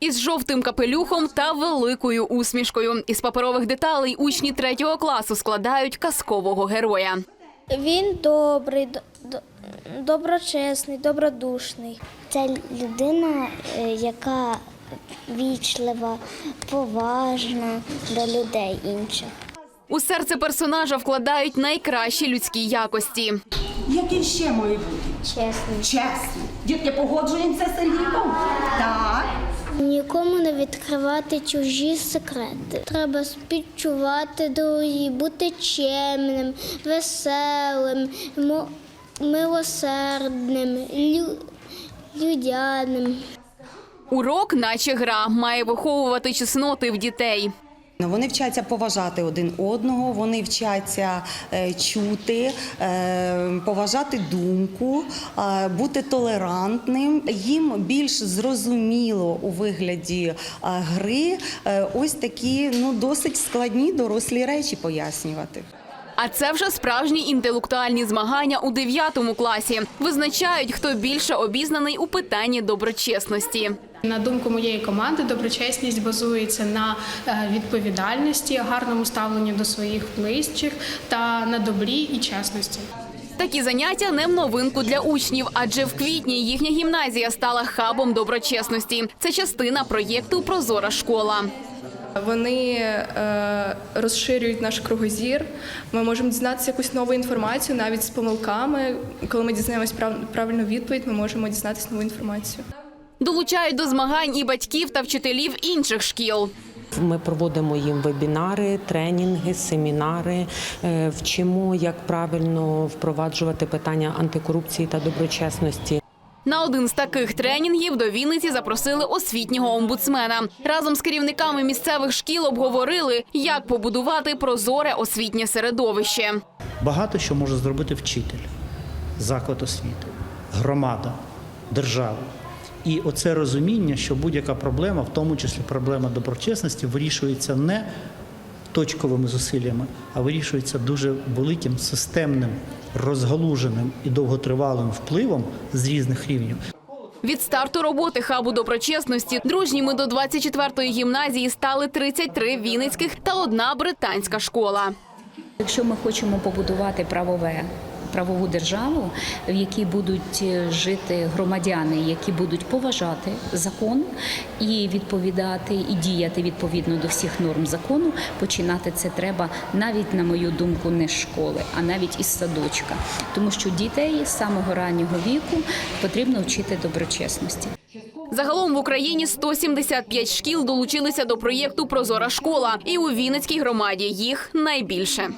Із жовтим капелюхом та великою усмішкою. Із паперових деталей учні третього класу складають казкового героя. Він добрий, доброчесний, добродушний. Це людина, е, яка вічлива, поважна до людей інших. У серце персонажа вкладають найкращі людські якості. Який ще має бути? Чесно. Чесно. Дітки, погоджуємося з Сергійком? Так. Відкривати чужі секрети. Треба співчувати другі, бути чемним, веселим, милосердним, лю- людяним. Урок, наче гра, має виховувати чесноти в дітей. Вони вчаться поважати один одного, вони вчаться е, чути, е, поважати думку, е, бути толерантним. Їм більш зрозуміло у вигляді гри ось такі ну досить складні дорослі речі пояснювати. А це вже справжні інтелектуальні змагання у 9 класі. Визначають, хто більше обізнаний у питанні доброчесності. На думку моєї команди, доброчесність базується на е, відповідальності, гарному ставленню до своїх ближчих та на добрі і чесності. Такі заняття не в новинку для учнів, адже в квітні їхня гімназія стала хабом доброчесності. Це частина проєкту Прозора школа. Вони е, розширюють наш кругозір. Ми можемо дізнатися якусь нову інформацію, навіть з помилками. Коли ми дізнаємось прав, правильну відповідь, ми можемо дізнатися нову інформацію. Долучають до змагань і батьків та вчителів інших шкіл. Ми проводимо їм вебінари, тренінги, семінари, е, вчимо, як правильно впроваджувати питання антикорупції та доброчесності. На один з таких тренінгів до Вінниці запросили освітнього омбудсмена. Разом з керівниками місцевих шкіл обговорили, як побудувати прозоре освітнє середовище. Багато що може зробити вчитель, заклад освіти, громада, держава. І оце розуміння, що будь-яка проблема, в тому числі проблема доброчесності, вирішується не точковими зусиллями, а вирішується дуже великим системним, розгалуженим і довготривалим впливом з різних рівнів. Від старту роботи хабу доброчесності дружніми до 24-ї гімназії стали 33 вінницьких та одна британська школа. Якщо ми хочемо побудувати правове. Правову державу, в якій будуть е, жити громадяни, які будуть поважати закон і відповідати і діяти відповідно до всіх норм закону, починати це треба навіть, на мою думку, не з школи, а навіть із садочка, тому що дітей з самого раннього віку потрібно вчити доброчесності. Загалом в Україні 175 шкіл долучилися до проєкту Прозора школа, і у Вінницькій громаді їх найбільше.